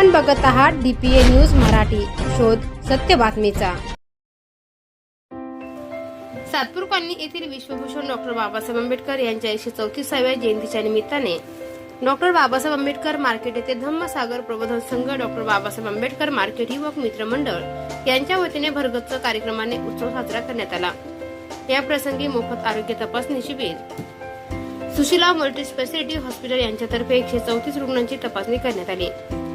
आपण बघत आहात डीपीए न्यूज मराठी. शोध सत्य बातमीचा. सातपूर कॉलनी येथील विश्वभूषण डॉक्टर बाबासाहेब आंबेडकर यांच्या एकशे चौतीसाव्या जयंतीच्या निमित्ताने डॉक्टर बाबासाहेब आंबेडकर मार्केट येथे धम्मसागर प्रबोधन संघ डॉक्टर बाबासाहेब आंबेडकर मार्केट युवक मित्र मंडळ यांच्या वतीने भरगच्च कार्यक्रमाने उत्सव साजरा करण्यात आला. या प्रसंगी मोफत आरोग्य तपासणी शिबिर सुशिला मल्टी स्पेशालिटी हॉस्पिटल यांच्यातर्फे एकशे चौतीस रुग्णांची तपासणी करण्यात आली.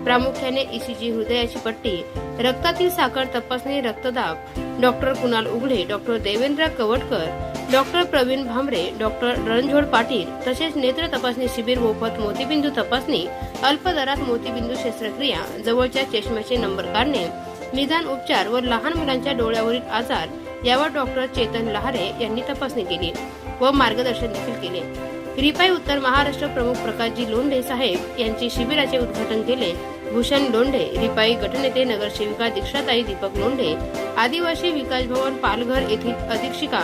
प्रामुख्याने ईसीजी हृदयाची पट्टी रक्तातील साखर तपासणी रक्तदाब doctor Kunal Ughade doctor Devendra Kawatkar doctor Praveen Bhambare doctor Ranzod Patil तसेच नेत्र तपासणी शिबिर मोफत मोतीबिंदू तपासणी अल्प दरात मोतीबिंदू शस्त्रक्रिया जवळच्या चष्म्याचे नंबर काढणे निदान उपचार व लहान मुलांच्या डोळ्यावरील आजार यावर डॉक्टर चेतन लहारे यांनी तपासणी केली व मार्गदर्शन देखील केले. रिपाई उत्तर महाराष्ट्र प्रमुख प्रकाशजी लोंढे साहेब यांचे शिबिराचे उद्घाटन केले. भूषण लोंढे रिपाई गटनेते नगरसेविका दीक्षाताई दीपक लोंढे आदिवासी विकास भवन पालघर येथील अधीक्षिका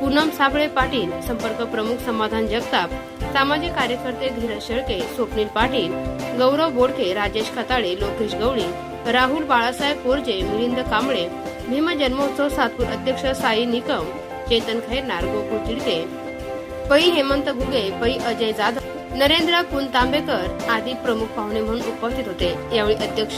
पूनम साबळे पाटील संपर्क प्रमुख समाधान जगताप सामाजिक कार्यकर्ते धीरज शेळके स्वप्नील पाटील गौरव बोडके राजेश खताळे लोकेश गवळी राहुल बाळासाहेब कोरजे मिलिंद कांबळे भीम जन्मोत्सव सातपूर अध्यक्ष साई निकम चेतन खैरनार गोकुळ तिडके पै हेमंत घुगे पै अजय जाधव नरेंद्र कुंतांबेकर आदी प्रमुख पाहुणे म्हणून उपस्थित होते. यावेळी अध्यक्ष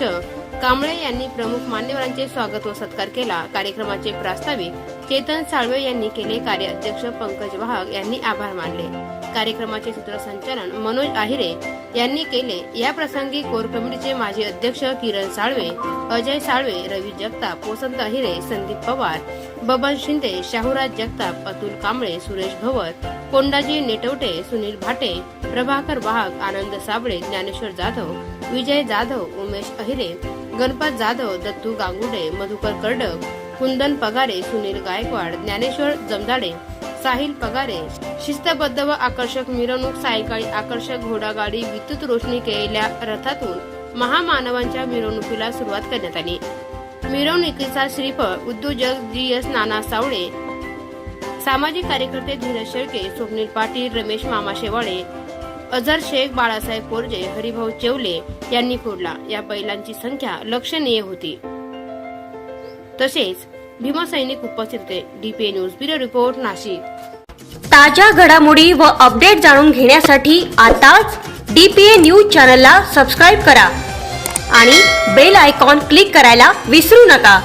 कांबळे यांनी प्रमुख मान्यवरांचे स्वागत व सत्कार केला. कार्यक्रमाचे प्रास्ताविक चेतन साळवे यांनी केले. कार्याध्यक्ष पंकज वाहक यांनी आभार मानले. कार्यक्रमाचे सूत्रसंचालन मनोज आहिरे यांनी केले. या प्रसंगी कोर कमिटीचे माजी अध्यक्ष किरण साळवे अजय साळवे रवी जगताप वसंत अहिरे संदीप पवार बबन शिंदे शाहूराज जगताप अतुल कांबळे सुरेश भवत कोंडाजी नेटवटे सुनील भाटे प्रभाकर वाघ आनंद साबळे ज्ञानेश्वर जाधव विजय जाधव उमेश अहिरे गणपत जाधव दत्तू गांगुडे मधुकर कर्डक कुंदन पगारे सुनील गायकवाड ज्ञानेश्वर जमदाडे साहिल पगारे शिस्तबद्ध व आकर्षक मिरवणूक सायंकाळी आकर्षक घोडागाडी विद्युत रोशनी केलेल्या रथातून महामानवांच्या मिरवणुकीला सुरुवात करण्यात आली. मिरवणुकीचा श्रीफळ उद्योजक जी एस नाना सावळे सामाजिक कार्यकर्ते धीरज शेळके स्वप्नील पाटील रमेश मामा शेवाळे अझर शेख बाळासाहेब पोरजे हरिभाऊ चेवले यांनी फोडला. या बैलांची संख्या लक्षणीय होती. तसेच भीमसैनिक उपस्थित होते. DPA news bureau report Nashik. ताज्या घडामोडी व अपडेट जाणून घेण्यासाठी आताच डीपीए न्यूज चॅनलला सबस्क्राईब करा आणि बेल आयकॉन क्लिक करायला विसरू नका.